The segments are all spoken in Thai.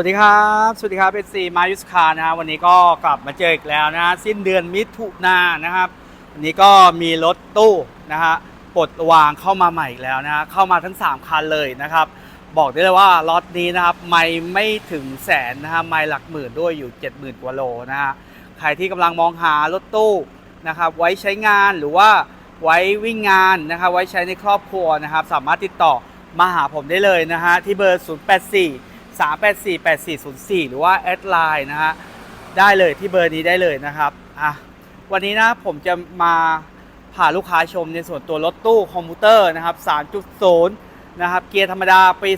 วัสดีครับ สวัสดีครับเป็นซีมายุสคานะฮะวันนี้ก็กลับมาเจออีกแล้วนะ สิ้นเดือนมิถุนายนนะครับ วันนี้ก็มีรถตู้นะฮะปลดวางเข้ามาใหม่อีกแล้วนะเข้ามาทั้ง 3 คันเลยนะครับ บอกได้เลยว่าล็อตนี้นะครับ ไม่ไม่ถึงแสนนะฮะไม่หลักหมื่นด้วยอยู่ 70,000 กว่าโลนะฮะใครที่กำลังมองหารถตู้นะครับไว้ใช้งานหรือว่าไว้วิ่งงานนะครับไว้ใช้ในครอบครัวนะครับ สามารถติดต่อมาหาผมได้เลยนะฮะที่เบอร์ 084 384 8404 หรือว่าแอดไลน์นะฮะได้เลยที่เบอร์นี้ได้เลยนะครับอะวันนี้นะผมจะมาพาลูกค้าชมในส่วนตัวรถตู้คอมพิวเตอร์นะครับ 3.0 นะครับ เกียร์ธรรมดาปี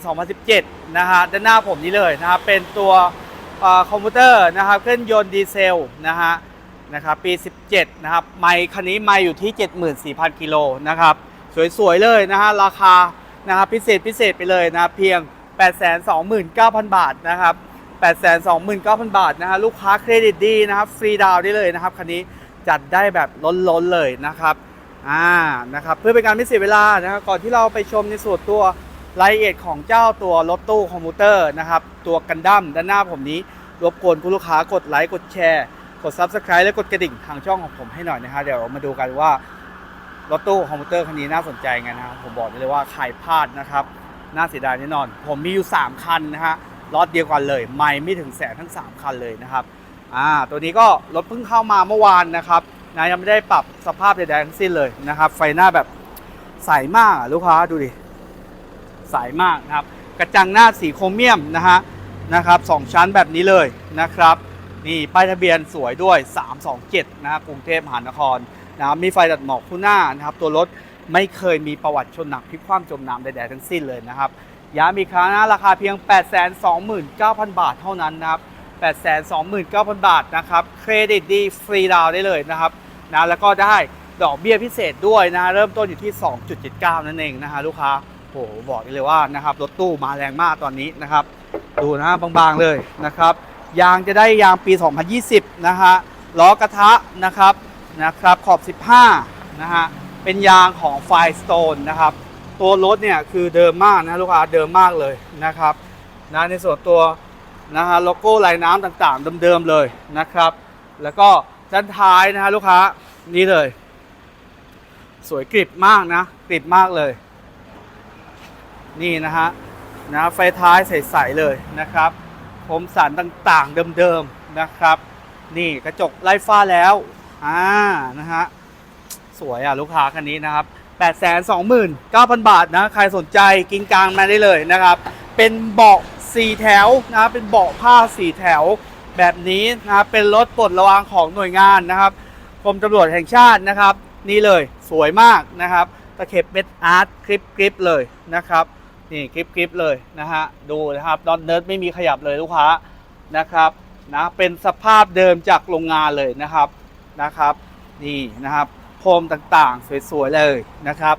2017 นะฮะด้านหน้าผมนี้เลยนะครับ เป็นตัวอคอมพิวเตอร์นะครับเครื่องยนต์ดีเซลนะฮะนะครับปี 17 นะครับ ไมค์คันนี้ไมค์อยู่ที่ 74,000 กิโลนะครับ สวยๆ เลยนะฮะ ราคานะครับพิเศษพิเศษไปเลยนะเพียง 829,000 บาทนะครับ829,000 บาทนะฮะลูกค้าเครดิตดีนะครับฟรีดาวน์ได้เลยนะครับคันนี้จัดได้แบบล้นๆเลยนะครับอ่านะครับเพื่อเป็นการไม่เสียเวลานะครับก่อนที่เราไปชมในส่วนตัวรายละเอียดของเจ้าตัวรถตู้คอมพิวเตอร์นะครับตัวกันดั้มด้านหน้าผมนี้ รบกวนคุณลูกค้ากดไลค์กดแชร์ กด Subscribe และกดกระดิ่งทางช่องของผมให้หน่อยนะฮะเดี๋ยวมาดูกันว่ารถตู้คอมพิวเตอร์คันนี้น่าสนใจไงนะครับผมบอกได้เลยว่าใครพลาดนะครับ น่าเสียดายแน่นอน ผมมีอยู่ 3 คันนะฮะรถเดียวกันเลย ไม่ไม่ถึงแสนทั้ง 3 คันเลยนะครับอ่าตัวนี้ก็รถเพิ่งเข้ามาเมื่อวานนะครับนะยังไม่ได้ปรับสภาพใดๆทั้งสิ้นเลยนะครับ ไฟหน้าแบบใสมากลูกค้าดูดิใสมากนะครับ กระจังหน้าสีโครเมียมนะฮะนะครับสองชั้นแบบนี้เลยนะครับ นี่ป้ายทะเบียนสวยด้วย 327 นะกรุงเทพมหานครนะครับมีไฟตัดหมอกคู่หน้านะครับ ตัวรถ ไม่เคยมีประวัติชนหนักพลิกคว่ำจมน้ำใดๆทั้งสิ้นเลยนะครับย้ำอีกครั้งนะราคาเพียง 829,000 บาทเท่านั้นนะครับ 829,000 บาทนะครับเครดิตดีฟรีดาวได้เลยนะครับนะแล้วก็ได้ดอกเบี้ยพิเศษด้วยนะเริ่มต้นอยู่ที่ 2.79 นั่นเองนะฮะลูกค้าโหบอกเลยว่านะครับรถตู้มาแรงมากตอนนี้นะครับ ดูนะฮะบางๆเลยนะครับยางจะได้ยางปี 2020 นะฮะล้อกระทะนะครับนะครับขอบ 15 นะฮะ เป็นยางของ Firestone นะครับ ตัวรถเนี่ยคือเดิมมากนะลูกค้าเดิมมากเลยนะครับนะในส่วนตัวนะฮะโลโก้ลายน้ำต่างๆ เดิมๆเลยนะครับ แล้วก็ด้านท้ายนะฮะลูกค้านี่เลย สวยกริบมากนะกริบมากเลย นี่นะฮะนะไฟท้ายใสๆเลยนะครับผมสันต่างๆ เดิมๆนะครับ นี่กระจกไล่ฟ้าแล้วอ่านะฮะ สวยอะลูกค้าคันนี้นะครับ829,000 บาทนะใครสนใจกินกลางมาได้เลยนะครับ เป็นเบาะ4แถวนะเป็นเบาะผ้า4แถวแบบนี้นะครับเป็นรถปลดระวางของหน่วยงานนะครับกรมตำรวจแห่งชาตินะครับ นี่เลยสวยมากนะครับตะเข็บเม็ดอาร์ตคลิปกริปเลยนะครับนี่คลิปกริปเลยนะฮะดูนะครับดอนเนิร์ดไม่มีขยับเลยลูกค้านะครับนะเป็นสภาพเดิมจากโรงงานเลยนะครับนะครับนี่นะครับ โคมต่างๆ สวยๆเลยนะครับ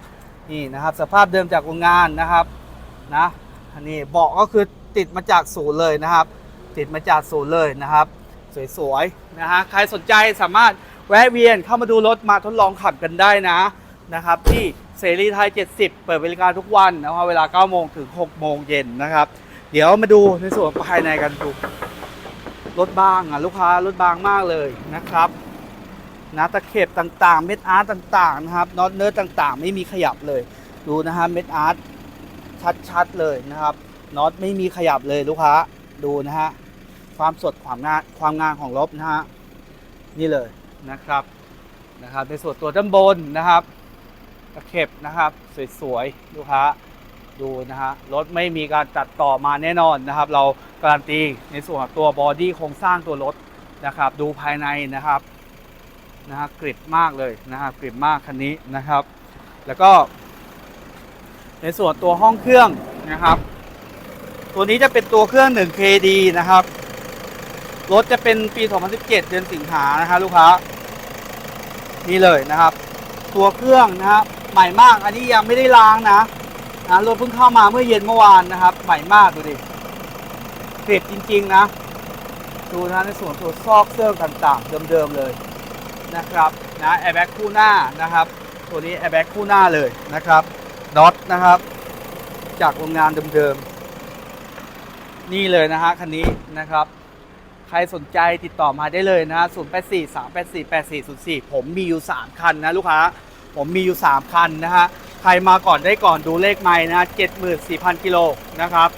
นี่นะครับสภาพเดิมจากโรงงานนะครับนะอันนี้เบาะก็คือติดมาจากศูนย์เลยนะครับ ติดมาจากศูนย์เลยนะครับ สวยๆนะฮะใครสนใจสามารถแวะเวียนเข้ามาดูรถมาทดลองขับกันได้นะนะครับ ที่เสรีไทย 70 เปิดบริการทุกวันนะครับเวลา 9 โมงถึง 6 โมงเย็นนะครับ เดี๋ยวมาดูในส่วนภายในกันดูรถบางอะลูกค้ารถบางมากเลยนะครับ นะตะเข็บต่างๆ เม็ดอาร์ตต่างๆนะครับน็อตเนื้อต่างๆ ไม่มีขยับเลย ดูนะฮะเม็ดอาร์ตชัดๆเลยนะครับน็อตไม่มีขยับเลยลูกค้าดูนะฮะความสดความงานความงานของรถนะฮะนี่เลยนะครับนะครับในส่วนตัวด้านบนนะครับตะเข็บนะครับสวยๆลูกค้าดูนะฮะรถไม่มีการตัดต่อมาแน่นอนนะครับ เราการันตีในส่วนของตัวบอดี้โครงสร้างตัวรถนะครับ ดูภายในนะครับ นะฮะกริบมากเลยนะครับกริบมากคันนี้นะครับ แล้วก็ ในส่วนตัวห้องเครื่องนะครับ ตัวนี้จะเป็นตัวเครื่อง 1KD นะครับรถจะเป็นปี 2017 เดือนสิงหานะครับลูกค้านี่เลยนะครับ ตัวเครื่องนะครับใหม่มากอันนี้ยังไม่ได้ล้างนะนะรถเพิ่งเข้ามาเมื่อเย็นเมื่อวานนะครับ ใหม่มากดูดิเกรดจริง ๆ นะ ดูนะในส่วนตัวซอกเสื้อต่างๆเดิมๆเลย นะครับนะแอร์แบ็กคู่หน้านะครับ ตัวนี้แอร์แบ็กคู่หน้าเลยนะครับน็อตนะครับ จากโรงงานเดิมๆ นี่เลยนะฮะคันนี้นะครับ ใครสนใจติดต่อมาได้เลยนะฮะ0 8 4 3 8 4 8 4 0 4ผมมีอยู่3คันนะลูกค้า ผมมีอยู่3คันนะฮะใครมาก่อนได้ก่อนดูเลขไม้นะ74,000กิโลนะครับ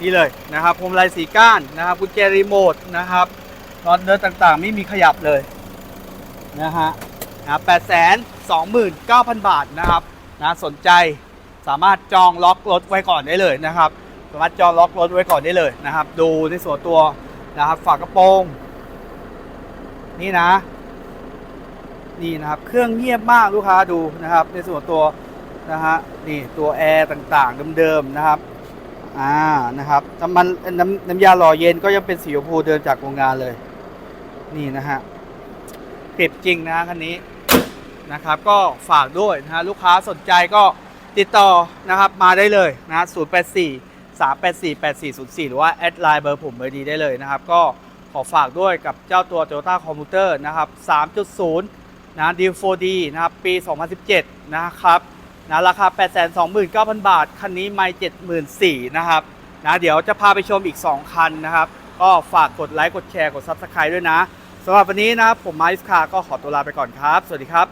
นี่เลยนะครับพวงมลัยสีก้านนะครับกุญแจรีโมทนะครับน็อตเนื้อต่างๆ ไม่มีขยับเลย นะฮะนะแปดแสนสองหมื่นเก้าพันบาทนะครับนะสนใจสามารถจองล็อกรถไว้ก่อนได้เลยนะครับ สามารถจองล็อกรถไว้ก่อนได้เลยนะครับ ดูในส่วนตัวนะครับฝากระโปรง นี่นะ นี่นะครับ เครื่องเงียบมากลูกค้าดูนะครับ ในส่วนตัวนะฮะนี่ตัวแอร์ต่างๆเดิมๆนะครับอ่านะครับน้ำมันน้ำน้ำยาหล่อเย็นก็ยังเป็นสีชมพูเดินจากโรงงานเลย นี่นะฮะ เก็บจริงนะคันนี้นะครับ ก็ฝากด้วยนะฮะลูกค้าสนใจก็ติดต่อนะครับมาได้เลยนะ0 8 4 3 8 4 8 4 0 4หรือว่าแอดไลน์เบอร์ผมเบอร์ดีได้เลยนะครับ ก็ขอฝากด้วยกับเจ้าตัว Toyota Commuter นะครับ3.0นะดี 4D นะครับ ปี 2017 นะครับนะราคา 829,000 บาท คันนี้ไม่74,000นะครับนะเดี๋ยวจะพาไปชมอีก 2 คันนะครับ ก็ฝากกดไลค์ กดแชร์ กด Subscribe ด้วยนะ สำหรับวันนี้นะครับผมมาอิสคาก็ขอตัวลาไปก่อนครับ สวัสดีครับ